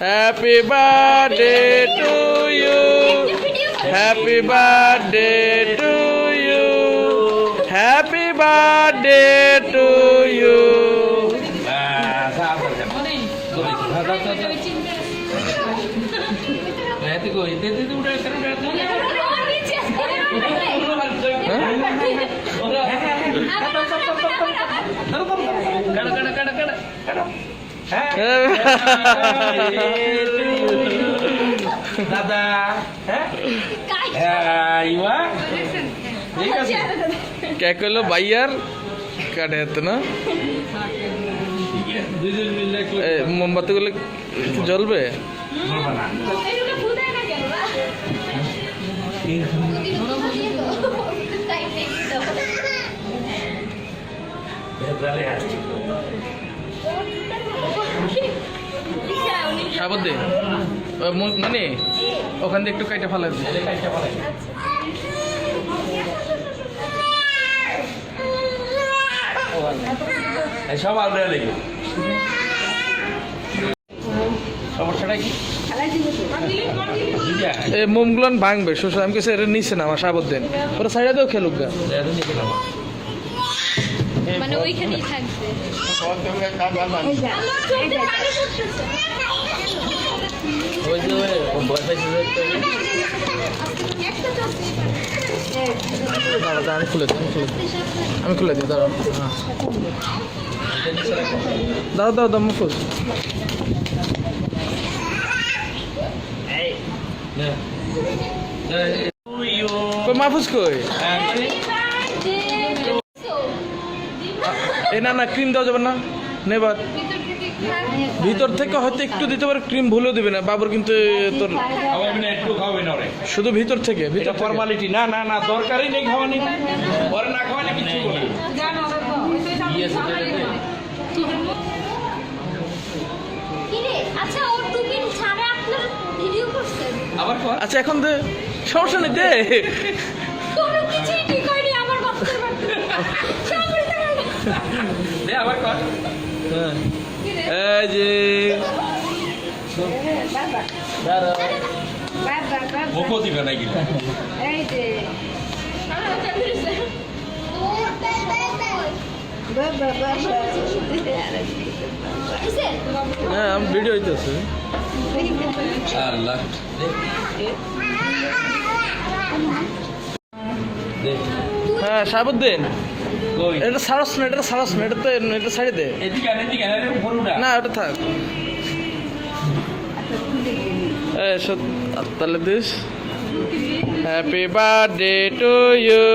Happy birthday to you happy birthday to you happy birthday to you দাদা হ্যাঁ ইমা ঠিক দাদা কে করল বাইয়ার কাটে মোমবাতিগুলো জ্বলবে সাবর দে। মানে ওখান দিয়ে একটু কাইটা ফেলা দে। সব আমরা লেগে সমস্যাটা কি? এ ভাঙবে শ্বশুর আমি কেছে এটা নিচ্ছে না আমার সাবর দেন। ওরা সাইডে খেলুক গা। মানে ওইখানেই থাকবে। ওই যে দাঁড়া দাঁড়া, আমি খুলে দিই আমি খুলে দিই খুলে হ্যাঁ দাও দাও দাও মুখোশ নে। নে, you. মাহফুজ কই হ্যাঁ, এ না না ক্রিম দেওয়া যাবে না নেবার ভিতর থেকে হয়তো একটু দিতে পারে ক্রিম ভুলেও দিবে না। বাবুর কিন্তু তোর একটু খাওয়াবি না ওরে। শুধু ভিতর থেকে এটা ভিতর ফর্মালিটি না না না দরকারই নেই খাওয়ানি। ওরে না খাওয়ালে কিছু বলে। আচ্ছা আচ্ছা এখন দে। সমস্যা নেই দে আবার কর। হ্যাঁ। এই যে। মুখও দিবে না গিলা হ্যাঁ আমি ভিডিও হইতেছে হ্যাঁ সাবুদ্দিন এটা সারস না এটা সারস না এটা তো এটা সাইডে দে। না ওটা থাক। তাহলে this. Happy birthday to you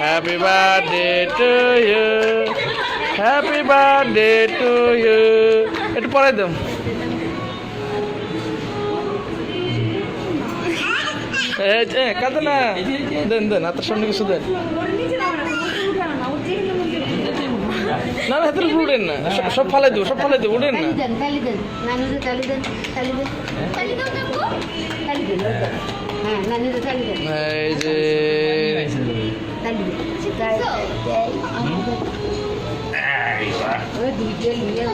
happy birthday to you happy birthday to you একটু পড়াই দাম কাঁদে না। দেন দেন হাতের সামনে কিছু দেন। না না হাতের উপর উঠেন না সব- ফালে ফালাই দেবো সব ফালাই দেবো উঠেন না তালি দেন তালি দেন নানুদের তালি দেন তালি দেন তালি দাও দেখো তালি দেন হ্যাঁ নানুদের তালি দেন এই যে দুইটা নিয়ে